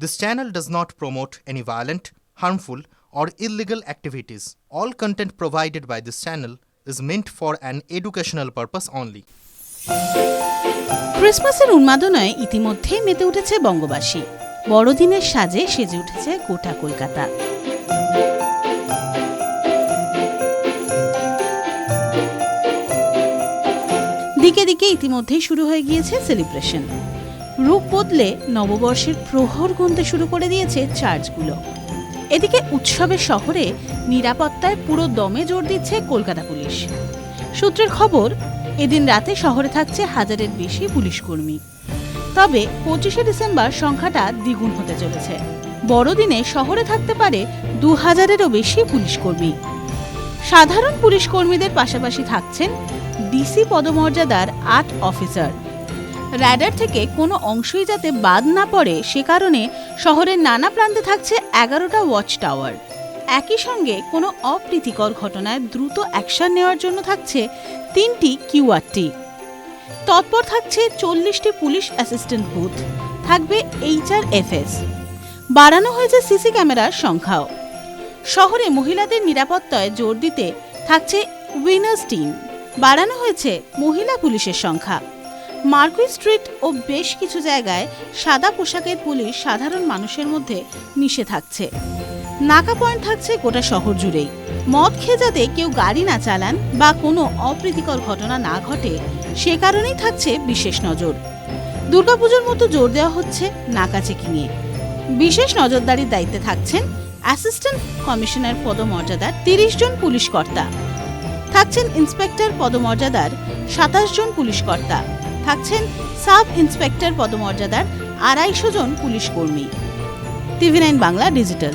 This channel does not promote any violent, harmful, or illegal activities. All content provided by this channel is meant for an educational purpose only. ক্রিসমাসের উন্মাদনায় ইতিমধ্যেই মেতে উঠেছে বঙ্গবাসী বড়দিনের সাজে সেজে উঠেছে গোটা কলকাতা দিকে দিকে ইতিমধ্যেই শুরু হয়ে গিয়েছে সেলিব্রেশন রূপ বদলে নববর্ষের প্রহর গুনতে শুরু করে দিয়েছে চার্চগুলো। এদিকে উৎসবের শহরে নিরাপত্তায় পুরো দমে জোর দিচ্ছে কলকাতা পুলিশ। সূত্রের খবর, এদিন রাতে শহরে থাকছে হাজারের বেশি পুলিশ কর্মী। তবে পঁচিশে ডিসেম্বর সংখ্যাটা দ্বিগুণ হতে চলেছে। বড়দিনে শহরে থাকতে পারে দু হাজারেরও বেশি পুলিশ কর্মী। সাধারণ পুলিশ কর্মীদের পাশাপাশি থাকছেন ডিসি পদমর্যাদার আট অফিসার। র্যাডার থেকে কোনো অংশই যাতে বাদ না পড়ে, সে কারণে শহরের নানা প্রান্তে থাকছে এগারোটা ওয়াচ টাওয়ার একই সঙ্গে কোনো অপ্রীতিকর ঘটনায় দ্রুত অ্যাকশন নেওয়ার জন্য থাকছে তিনটি কিউআরটি তৎপর থাকছে চল্লিশটি পুলিশ অ্যাসিস্ট্যান্ট বুথ, থাকবে এইচআরএফএস বাড়ানো হয়েছে সিসি ক্যামেরার সংখ্যাও। শহরে মহিলাদের নিরাপত্তায় জোর দিতে থাকছে উইনার্স টিম। বাড়ানো হয়েছে মহিলা পুলিশের সংখ্যা। মার্কুই স্ট্রিট ও বেশ কিছু জায়গায় সাদা পোশাকের পুলিশ সাধারণ মানুষের মধ্যে মিশে থাকছে। নাকা পয়েন্ট থাকছে গোটা শহর জুড়েই। মদ খেয়ে যাতে কেউ গাড়ি না চালান বা কোনো অপ্রীতিকর ঘটনা না ঘটে, সে কারণেই থাকছে বিশেষ নজর। দুর্গাপুজোর মতো জোর দেওয়া হচ্ছে নাকা চেকিংয়ে। বিশেষ নজরদারির দায়িত্বে থাকছেন অ্যাসিস্ট্যান্ট কমিশনার পদমর্যাদার তিরিশ জন পুলিশ কর্তা। থাকছেন ইন্সপেক্টর পদমর্যাদার সাতাশ জন পুলিশ কর্তা। থাকছেন সাব ইন্সপেক্টর পদমর্যাদার আড়াইশো জন পুলিশ কর্মী। TV nine Bangla digital.